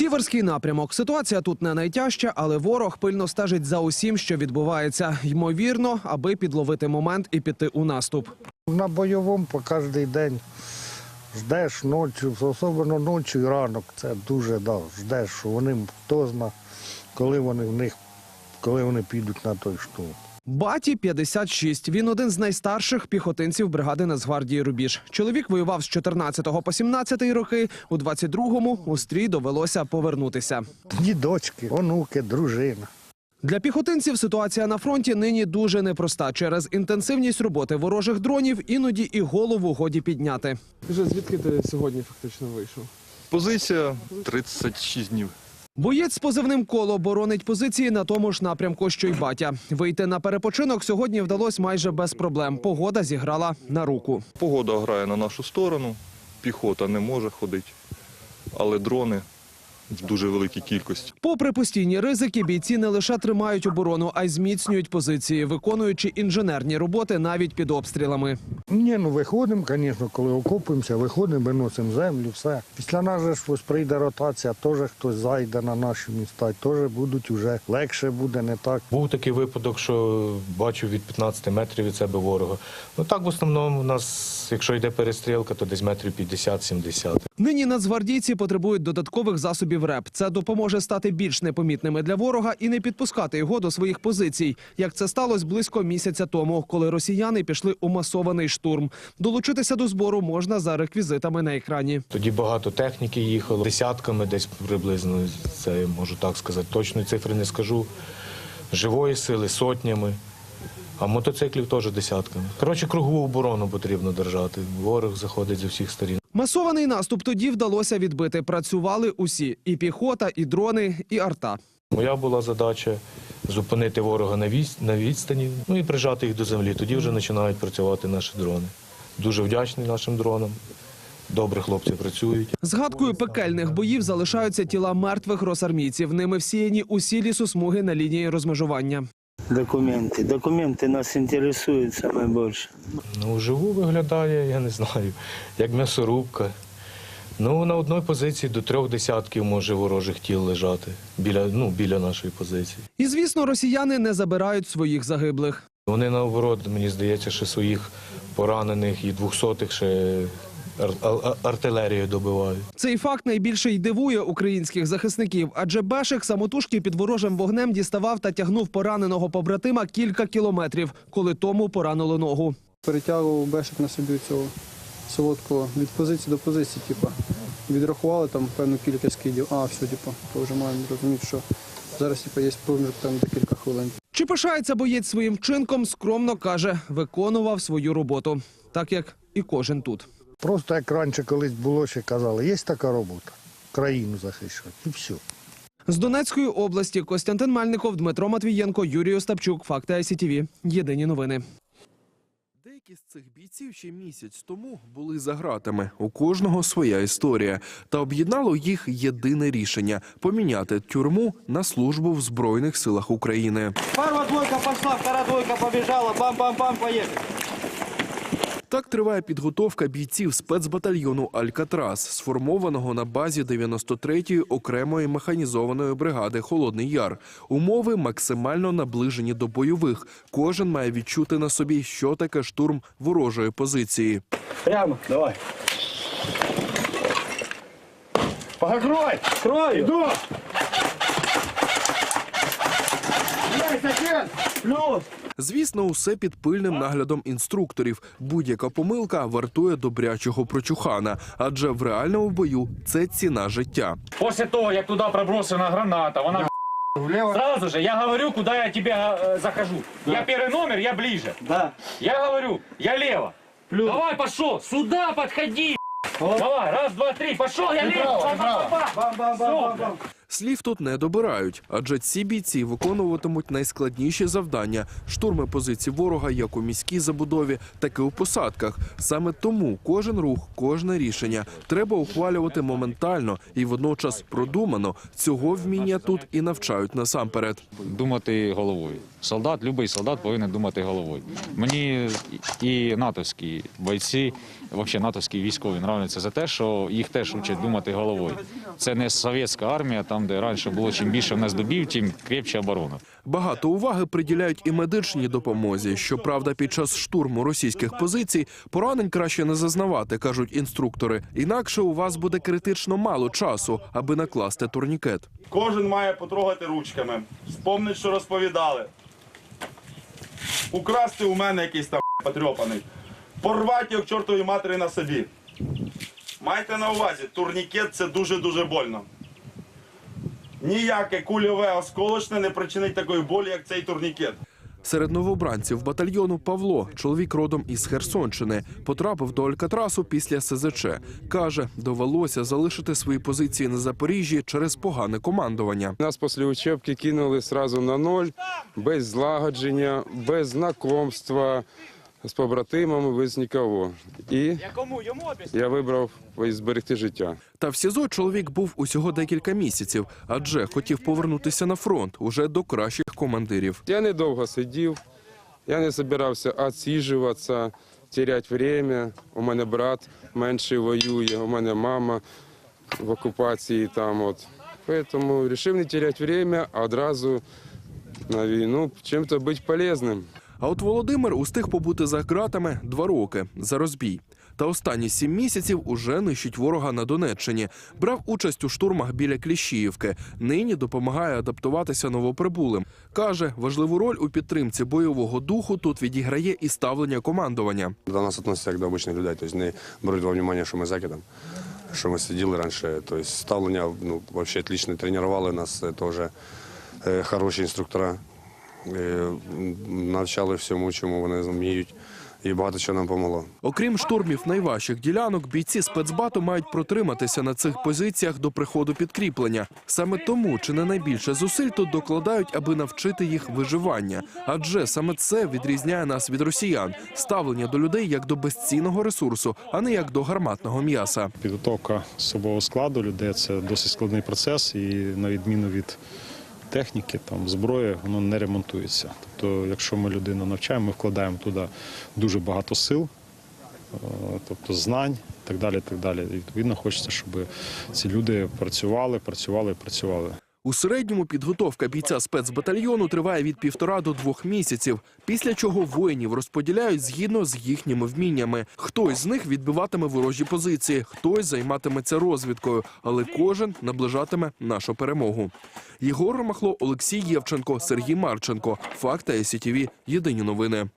Сіверський напрямок. Ситуація тут не найтяжча, але ворог пильно стежить за усім, що відбувається. Ймовірно, аби підловити момент і піти у наступ. На бойовому по кожен день ждеш ночі, особливо ночі і ранок. Це дуже да, ждеш, що вони хто зна, коли вони в них, коли вони підуть на той штурм. Баті 56. Він один з найстарших піхотинців бригади Нацгвардії Рубіж. Чоловік воював з 14 по 17 роки. У 22-му у стрій довелося повернутися. Ні дочки, онуки, дружина. Для піхотинців ситуація на фронті нині дуже непроста. Через інтенсивність роботи ворожих дронів іноді і голову годі підняти. Вже звідки ти сьогодні фактично вийшов? Позиція 36 днів. Боєць з позивним коло боронить позиції на тому ж напрямку, що й батя. Вийти на перепочинок сьогодні вдалося майже без проблем. Погода зіграла на руку. Погода грає на нашу сторону, піхота не може ходити, але дрони в дуже великій кількості. Попри постійні ризики, бійці не лише тримають оборону, а й зміцнюють позиції, виконуючи інженерні роботи навіть під обстрілами. Ні, ну виходимо, звісно, коли окопуємося, виходимо, виносимо землю, все. Після нас же ж прийде ротація, теж хтось зайде на наші міста, теж будуть вже легше буде, не так. Був такий випадок, що бачу від 15 метрів від себе ворога. Ну так в основному у нас, якщо йде перестрілка, то десь метрів 50-70. Нині нацгвардійці потребують додаткових засобів РЕП. Це допоможе стати більш непомітними для ворога і не підпускати його до своїх позицій, як це сталося близько місяця тому, коли росіяни пішли у масований штурм. Долучитися до збору можна за реквізитами на екрані. Тоді багато техніки їхало, десятками десь приблизно, це можу так сказати. Точної цифри не скажу. Живої сили сотнями, а мотоциклів теж десятками. Коротше, кругову оборону потрібно держати. Ворог заходить з усіх сторін. Масований наступ тоді вдалося відбити. Працювали усі: і піхота, і дрони, і арта. Моя була задача зупинити ворога на відс- на відстані, ну і прижати їх до землі. Тоді вже починають працювати наші дрони. Дуже вдячний нашим дронам. Добре хлопці працюють. Згадкою пекельних боїв залишаються тіла мертвих росармійців. Ними всіяні усі лісосмуги на лінії розмежування. Документы. Документы нас интересуют самое больше. Ну, вживу виглядає, я не знаю, як м'ясорубка. Ну, на одній позиції до трьох десятків може ворожих тіл лежати біля, ну, біля нашої позиції. І звісно, росіяни не забирають своїх загиблих. Вони наоборот, мені здається, що своїх поранених і двохсотих ще артилерією добивають. Цей факт найбільше й дивує українських захисників, адже Бешик самотужки під ворожим вогнем діставав та тягнув пораненого побратима кілька кілометрів, коли тому поранило ногу. Перетягував бешик на собі цього солодкого від позиції до позиції, типу. Відрахували там певну кількість скидів. А, все, типу, то вже маємо розуміти, що зараз типу, є проміжок там декілька хвилин. Чи пишається боєць своїм вчинком, скромно каже, виконував свою роботу, так як і кожен тут. Просто як раніше колись було, ще казали, є така робота, країну захищати, і все. З Донецької області Костянтин Мельников, Дмитро Матвієнко, Юрій Остапчук. Факти ICTV. Єдині новини. Деякі з цих бійців ще місяць тому були за ґратами. У кожного своя історія. Та об'єднало їх єдине рішення поміняти тюрму на службу в Збройних силах України. Первая двойка пошла, вторая двойка побежала, бам-бам-бам, поехали. Так триває підготовка бійців спецбатальйону Алькатрас, сформованого на базі 93-ї окремої механізованої бригади Холодний Яр. Умови максимально наближені до бойових. Кожен має відчути на собі, що таке штурм ворожої позиції. Прямо, давай. Погрой! Крою! Один! Плюс! Звісно, усе під пильним наглядом інструкторів. Будь-яка помилка вартує добрячого прочухана, адже в реальному бою це ціна життя. После того, як туди пробросена граната, вона сразу же, я говорю, куда я тебе э, захожу. Я первый номер, я ближе. Да. Я говорю, я лево. Давай, пошел, сюда подходи. Давай, раз, два, три, пошел, я лево. Бам-бам-бам-бам-бам. Слів тут не добирають, адже ці бійці виконуватимуть найскладніші завдання штурми позицій ворога як у міській забудові, так і у посадках. Саме тому кожен рух, кожне рішення треба ухвалювати моментально і водночас продумано. Цього вміння тут і навчають насамперед. думати головою. Солдат, будь-який солдат повинен думати головою. Мені і натовські бойці взагалі натовські військові нравляться за те, що їх теж учать думати головою. Це не совєтська армія, там де раніше було чим більше в нас добів, тим крепче оборона. Багато уваги приділяють і медичній допомозі. Щоправда, під час штурму російських позицій поранень краще не зазнавати, кажуть інструктори. Інакше у вас буде критично мало часу, аби накласти турнікет. Кожен має потрогати ручками, спомнить, що розповідали. Украсти у мене якийсь там потрьопаний. Порвати його к чортовій матері на собі. Майте на увазі, турнікет це дуже-дуже больно. Ніяке кульове осколочне не причинить такої болі, як цей турнікет. Серед новобранців батальйону Павло, чоловік родом із Херсонщини, потрапив до Алькатрасу після СЗЧ. Каже, довелося залишити свої позиції на Запоріжжі через погане командування. Нас після учебки кинули сразу на ноль, без злагодження, без знакомства з побратимами, без нікого. І я вибрав зберегти життя. Та в СІЗО чоловік був усього декілька місяців, адже хотів повернутися на фронт уже до кращих командирів. Я недовго сидів, я не збирався відсіжуватися, теряти время. У мене брат менший воює, у мене мама в окупації там. От. Тому вирішив не теряти время, а одразу на війну чим-то бути полезним. А от Володимир устиг побути за ґратами два роки за розбій. Та останні сім місяців уже нищить ворога на Донеччині. Брав участь у штурмах біля Кліщіївки. Нині допомагає адаптуватися новоприбулим. Каже, важливу роль у підтримці бойового духу тут відіграє і ставлення командування. До нас відносяться як до обичних людей, тобто не беруть во внимание, що ми закидом, що ми сиділи раніше. Тобто ставлення ну, взагалі отлично тренували нас, це е, хороші інструктора. Е, навчали всьому, чому вони вміють, і багато чого нам допомогло. Окрім штурмів найважчих ділянок, бійці спецбату мають протриматися на цих позиціях до приходу підкріплення. Саме тому чи не найбільше зусиль тут докладають, аби навчити їх виживання. Адже саме це відрізняє нас від росіян ставлення до людей як до безцінного ресурсу, а не як до гарматного м'яса. Підготовка особового складу людей це досить складний процес, і на відміну від техніки, там зброї, воно не ремонтується. Тобто, якщо ми людину навчаємо, ми вкладаємо туди дуже багато сил, е, тобто знань і так далі. так далі. І відповідно хочеться, щоб ці люди працювали, працювали, працювали. У середньому підготовка бійця спецбатальйону триває від півтора до двох місяців, після чого воїнів розподіляють згідно з їхніми вміннями. Хтось з них відбиватиме ворожі позиції, хтось займатиметься розвідкою, але кожен наближатиме нашу перемогу. Єгор Ромахло, Олексій Євченко, Сергій Марченко. Факти СІТВ. Єдині новини.